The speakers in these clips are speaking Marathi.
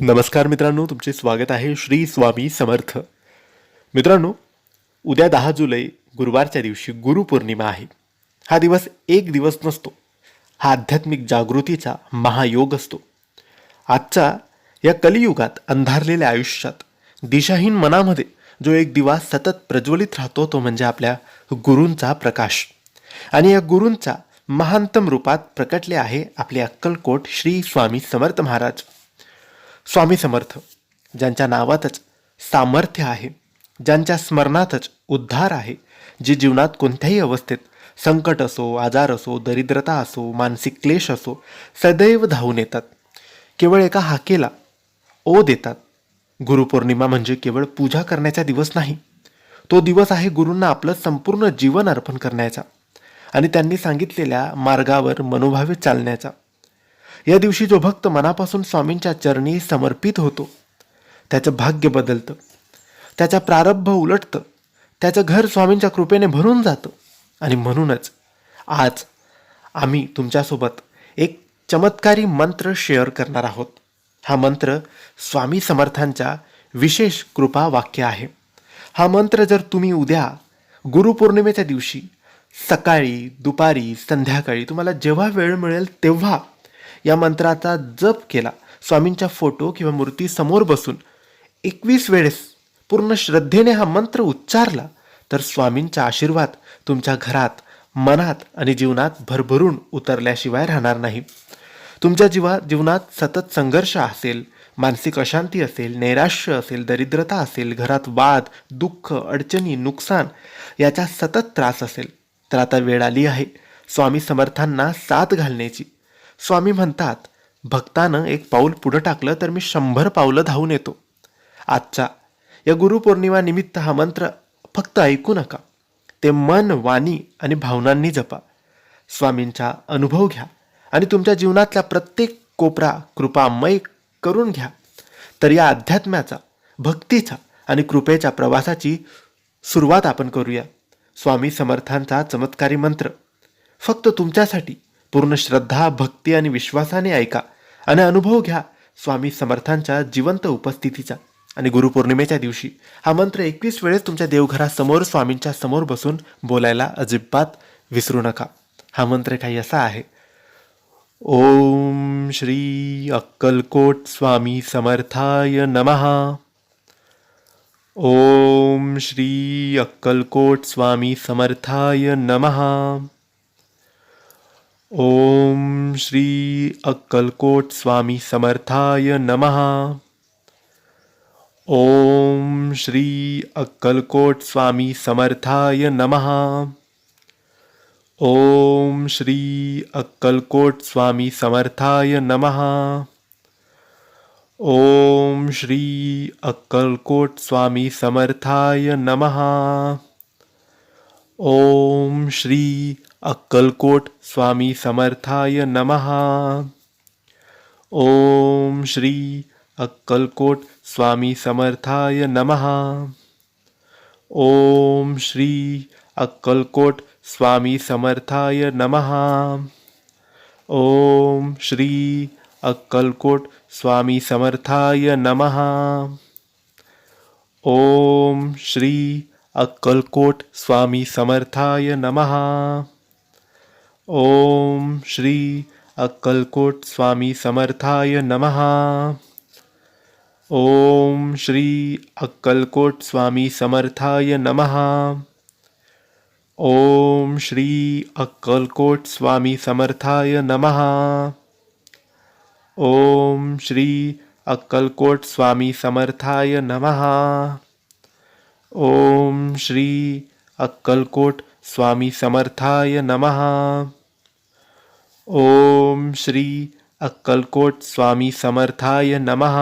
नमस्कार मित्रांनो तुमचे स्वागत आहे श्री स्वामी समर्थ. मित्रांनो उद्या दहा जुलै गुरुवारच्या दिवशी गुरुपौर्णिमा आहे. हा दिवस एक दिवस नसतो हा आध्यात्मिक जागृतीचा महायोग असतो. आजच्या या कलियुगात अंधारलेल्या आयुष्यात दिशाहीन मनामध्ये जो एक दिवा सतत प्रज्वलित राहतो तो म्हणजे आपल्या गुरूंचा प्रकाश. आणि या गुरूंचा महानतम रूपात प्रकटले आहे आपले अक्कलकोट श्री स्वामी समर्थ महाराज. स्वामी समर्थ ज्यांच्या नावातच सामर्थ्य आहे ज्यांच्या स्मरणातच उद्धार आहे जे जीवनात कोणत्याही अवस्थेत संकट असो आजार असो दरिद्रता असो मानसिक क्लेश असो सदैव धावून येतात. केवळ एका हाकेला ओ देतात. गुरुपौर्णिमा म्हणजे केवळ पूजा करण्याचा दिवस नाही. तो दिवस आहे गुरूंना आपलं संपूर्ण जीवन अर्पण करण्याचा आणि त्यांनी सांगितलेल्या मार्गावर मनोभावे चालण्याचा. या दिवशी जो भक्त मनापासून स्वामींच्या चरणी समर्पित होतो त्याचं भाग्य बदलतं. त्याचा प्रारब्ध उलटतं. त्याचं घर स्वामींच्या कृपेने भरून जातं. आणि म्हणूनच आज आम्ही तुमच्यासोबत एक चमत्कारी मंत्र शेअर करणार आहोत. हा मंत्र स्वामी समर्थांच्या विशेष कृपा वाक्य आहे. हा मंत्र जर तुम्ही उद्या गुरुपौर्णिमेच्या दिवशी सकाळी दुपारी संध्याकाळी तुम्हाला जेव्हा वेळ मिळेल तेव्हा या मंत्राचा जप केला. स्वामींच्या फोटो किंवा मूर्ती समोर बसून एकवीस वेळेस पूर्ण श्रद्धेने हा मंत्र उच्चारला तर स्वामींचा आशीर्वाद तुमच्या घरात मनात आणि जीवनात भरभरून उतरल्याशिवाय राहणार नाही. तुमच्या जीवा जीवनात सतत संघर्ष असेल मानसिक अशांती असेल नैराश्य असेल दरिद्रता असेल घरात वाद दुःख अडचणी नुकसान याचा सतत त्रास असेल तर आता वेळ आली आहे स्वामी समर्थांना साथ घालण्याची. स्वामी म्हणतात भक्तानं एक पाऊल पुढं टाकलं तर मी शंभर पावलं धावून येतो. आजचा या गुरुपौर्णिमानिमित्त हा मंत्र फक्त ऐकू नका. ते मन वाणी आणि भावनांनी जपा. स्वामींचा अनुभव घ्या आणि तुमच्या जीवनातल्या प्रत्येक कोपरा कृपामय करून घ्या. तर या अध्यात्म्याचा भक्तीचा आणि कृपेच्या प्रवासाची सुरुवात आपण करूया. स्वामी समर्थांचा चमत्कारी मंत्र. फक्त तुमच्यासाठी पूर्ण श्रद्धा भक्ती आणि विश्वासाने ऐका आणि अनुभव घ्या स्वामी समर्थांच्या जिवंत उपस्थितीचा. आणि गुरुपौर्णिमेच्या दिवशी हा मंत्र एकवीस वेळेस तुमच्या देवघरासमोर स्वामींच्या समोर बसून बोलायला अजिबात विसरू नका. हा मंत्र काही असा आहे. ओम श्री अक्कलकोट स्वामी समर्थाय नमः. ओम श्री अक्कलकोट स्वामी समर्थाय नमः. ओम श्री अक्कलकोट स्वामी समर्थाय नमः। ओम श्री अक्कलकोट स्वामी समर्थाय नमः। ओम श्री अक्कलकोट स्वामी समर्थाय नमः। ओम श्री अक्कलकोट स्वामी समर्थाय नमः। ओम श्री अक्कलकोट स्वामी समर्थाय नमः। ओम श्री अक्कलकोट स्वामी समर्थाय नमः। ओम श्री अक्कलकोट स्वामी समर्थाय नमः। ओम श्री अक्कलकोट स्वामी समर्थाय नमः। ओम श्री अक्कलकोट स्वामी समर्थाय नमः। ओम श्री अक्कलकोट स्वामी समर्थाय नमः। ओम श्री अक्कलकोट स्वामी समर्थाय नमः। ओम श्री अक्कलकोट स्वामी समर्थाय नमः। ओम श्री अक्कलकोट स्वामी समर्थाय नमः। ओम श्री अक्कलकोट स्वामी समर्थाय नमः। ओम श्री अक्कलकोट स्वामी समर्थाय नमः।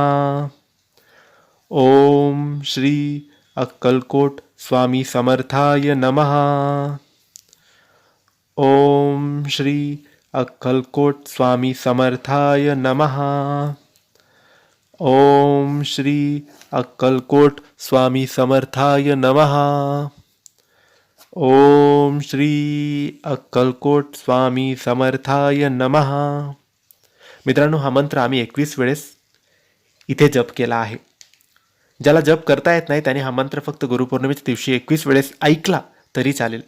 ओम श्री अक्कलकोट स्वामी समर्थाय नमः। ओम श्री अक्कलकोट स्वामी समर्थाय नमः। ओम श्री अक्कलकोट स्वामी समर्थाय नमः। ओम श्री अक्कलकोट स्वामी समर्थाय नमः. मित्रांनो हा मंत्र आम्ही एकवीस वेळेस इथे जप केला आहे. ज्याला जप करता येत नाही त्याने हा मंत्र फक्त गुरुपौर्णिमेच्या दिवशी एकवीस वेळेस ऐकला तरी चालेल.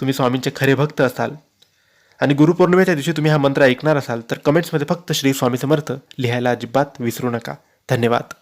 तुम्ही स्वामींचे खरे भक्त असाल आणि गुरुपौर्णिमेच्या दिवशी तुम्ही हा मंत्र ऐकणार असाल तर कमेंट्समध्ये फक्त श्री स्वामी समर्थ लिहायला अजिबात विसरू नका. धन्यवाद.